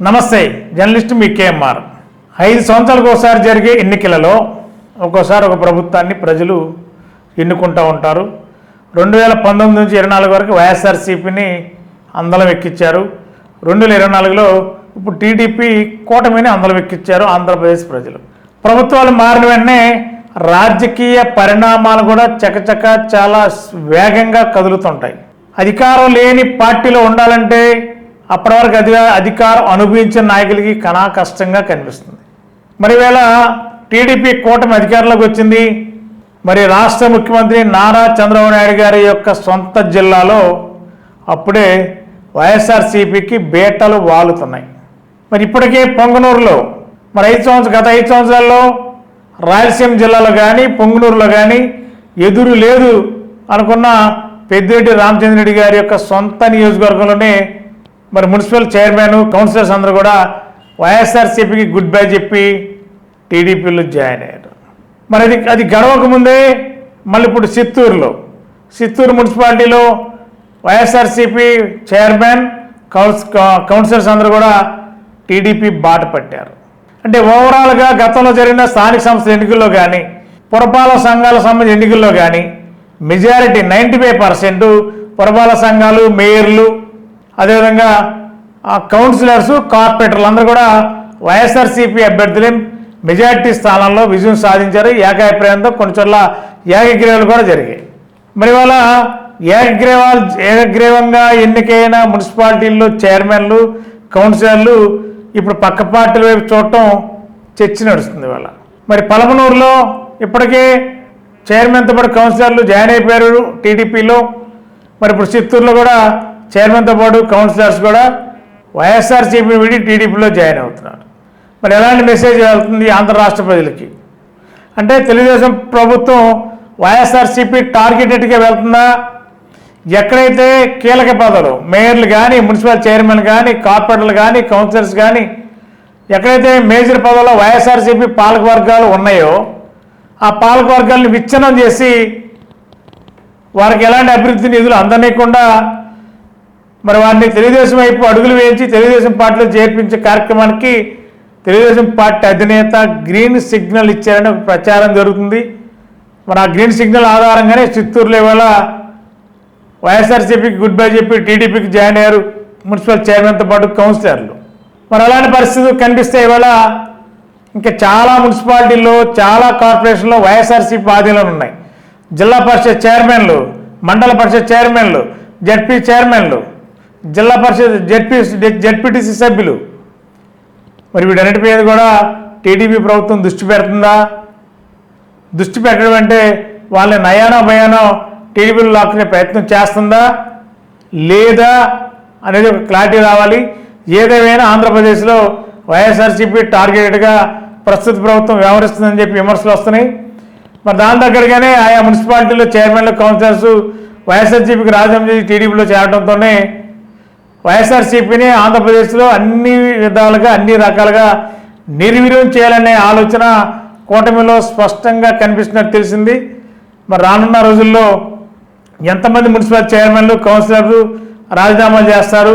నమస్తే జర్నలిస్ట్ మీ కేఎంఆర్. ఐదు సంవత్సరాలకు ఒకసారి జరిగే ఎన్నికలలో ఒక్కోసారి ఒక ప్రభుత్వాన్ని ప్రజలు ఎన్నుకుంటూ ఉంటారు. రెండు వేల పంతొమ్మిది నుంచి ఇరవై నాలుగు వరకు వైఎస్ఆర్సీపీని అందలం ఎక్కించారు రెండు వేల ఇరవై నాలుగులో ఇప్పుడు టీడీపీ కూటమిని అందలం ఎక్కించారు ఆంధ్రప్రదేశ్ ప్రజలు. ప్రభుత్వాలు మారిన వెంటనే రాజకీయ పరిణామాలు కూడా చకచక చాలా వేగంగా కదులుతుంటాయి. అధికారం లేని పార్టీలో ఉండాలంటే అప్పటి వరకు అధిక అధికారం అనుభవించిన నాయకులకి కణా కష్టంగా కనిపిస్తుంది. మరి వేళ టీడీపీ కూటమి అధికారంలోకి వచ్చింది. మరి రాష్ట్ర ముఖ్యమంత్రి నారా చంద్రబాబు నాయుడు గారి యొక్క సొంత జిల్లాలో అప్పుడే వైఎస్ఆర్సీపీకి బేటలు వాలుతున్నాయి. మరి ఇప్పటికే పొంగనూరులో మరి ఐదు సంవత్సరం గత ఐదు సంవత్సరాల్లో రాయలసీమ జిల్లాలో కానీ పొంగనూరులో కానీ ఎదురు లేదు అనుకున్న పెద్దిరెడ్డి రామచంద్రరెడ్డి గారి యొక్క సొంత నియోజకవర్గంలోనే మరి మున్సిపల్ చైర్మన్ కౌన్సిలర్స్ అందరూ కూడా వైఎస్ఆర్సీపీకి గుడ్ బై చెప్పి టీడీపీలో జాయిన్ అయ్యారు. మరి అది అది గడవక ముందే మళ్ళీ ఇప్పుడు చిత్తూరులో చిత్తూరు మున్సిపాలిటీలో వైఎస్ఆర్సీపీ చైర్మన్ కౌన్స్ కౌన్సిలర్స్ అందరూ కూడా టీడీపీ బాట పట్టారు. అంటే ఓవరాల్గా గతంలో జరిగిన స్థానిక సంస్థల ఎన్నికల్లో కానీ పురపాలక సంఘాల సంబంధించిన ఎన్నికల్లో కానీ మెజారిటీ నైంటీ ఫైవ్ పర్సెంట్ పురపాలక సంఘాలు మేయర్లు అదేవిధంగా ఆ కౌన్సిలర్స్ కార్పొరేటర్లు అందరూ కూడా వైఎస్ఆర్సీపీ అభ్యర్థులే మెజార్టీ స్థానాల్లో విజయం సాధించారు. ఏకాభిప్రాయంతో కొన్ని చోట్ల ఏకగ్రీవాలు కూడా జరిగాయి. మరి ఇవాళ ఏకగ్రీవాలు ఏకగ్రీవంగా ఎన్నికైన మున్సిపాలిటీల్లో చైర్మన్లు కౌన్సిలర్లు ఇప్పుడు పక్క పార్టీల వైపు చూడటం చర్చ నడుస్తుంది ఇవాళ. మరి పలమనూరులో ఇప్పటికే చైర్మన్తో పాటు కౌన్సిలర్లు జాయిన్ అయిపోయారు టీడీపీలో. మరి ఇప్పుడు చిత్తూరులో కూడా చైర్మన్తో పాటు కౌన్సిలర్స్ కూడా వైఎస్ఆర్సీపీ విడి టీడీపీలో జాయిన్ అవుతున్నారు. మరి ఎలాంటి మెసేజ్ వెళ్తుంది ఆంధ్ర రాష్ట్ర ప్రజలకి? అంటే తెలుగుదేశం ప్రభుత్వం వైఎస్ఆర్సీపీ టార్గెటెడ్గా వెళ్తుందా? ఎక్కడైతే కీలక పదవులు మేయర్లు కానీ మున్సిపల్ చైర్మన్ కానీ కార్పొరేటర్లు కానీ కౌన్సిలర్స్ కానీ ఎక్కడైతే మేజర్ పదవుల్లో వైఎస్ఆర్సీపీ పాలక వర్గాలు ఉన్నాయో ఆ పాలక వర్గాలను విచ్ఛిన్నం చేసి వారికి ఎలాంటి అభివృద్ధి నిధులు అందనీయకుండా మరి వారిని తెలుగుదేశం వైపు అడుగులు వేయించి తెలుగుదేశం పార్టీలో చేర్పించే కార్యక్రమానికి తెలుగుదేశం పార్టీ అధినేత గ్రీన్ సిగ్నల్ ఇచ్చారని ఒక ప్రచారం జరుగుతుంది. మరి ఆ గ్రీన్ సిగ్నల్ ఆధారంగానే చిత్తూరులో ఇవాళ వైఎస్ఆర్సీపీకి గుడ్ బై చెప్పి టీడీపీకి జాయిన్ అయ్యారు మున్సిపల్ చైర్మన్తో పాటు కౌన్సిలర్లు. మరి అలాంటి పరిస్థితులు కనిపిస్తే ఇవాళ ఇంకా చాలా మున్సిపాలిటీల్లో చాలా కార్పొరేషన్లో వైఎస్ఆర్సీపీ ఆధీనంలో ఉన్నాయి. జిల్లా పరిషత్ చైర్మన్లు మండల పరిషత్ చైర్మన్లు జడ్పీ చైర్మన్లు జిల్లా పరిషత్ జడ్పీ జడ్పీటీసీ సభ్యులు. మరి వీటన్నిటి మీద కూడా టీడీపీ ప్రభుత్వం దృష్టి పెడుతుందా? దృష్టి పెట్టడం అంటే వాళ్ళని నయానో భయానో టీడీపీలో లాక్కునే ప్రయత్నం చేస్తుందా? లేదా అనేది ఒక క్లారిటీ రావాలి. ఏదేమైనా ఆంధ్రప్రదేశ్లో వైఎస్ఆర్సీపీ టార్గెట్గా ప్రస్తుత ప్రభుత్వం వ్యవహరిస్తుందని చెప్పి విమర్శలు వస్తున్నాయి. మరి దాని దగ్గరగానే ఆయా మున్సిపాలిటీలో చైర్మన్లు కౌన్సిలర్స్ వైఎస్ఆర్సీపీకి రాజీనామా చేసి టీడీపీలో చేరడంతోనే వైఎస్ఆర్సీపీని ఆంధ్రప్రదేశ్లో అన్ని విధాలుగా అన్ని రకాలుగా నిర్వీర్యం చేయాలనే ఆలోచన కూటమిలో స్పష్టంగా కనిపిస్తున్నట్టు తెలిసింది. మరి రానున్న రోజుల్లో ఎంతమంది మున్సిపల్ చైర్మన్లు కౌన్సిలర్లు రాజీనామా చేస్తారు?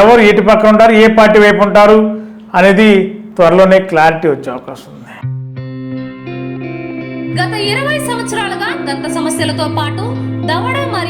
ఎవరు ఎటు పక్క ఉంటారు? ఏ పార్టీ వైపు ఉంటారు? అనేది త్వరలోనే క్లారిటీ వచ్చే అవకాశం ఉంది. గత ఇరవై సంవత్సరాలుగా దంత సమస్యలతో పాటు దవడ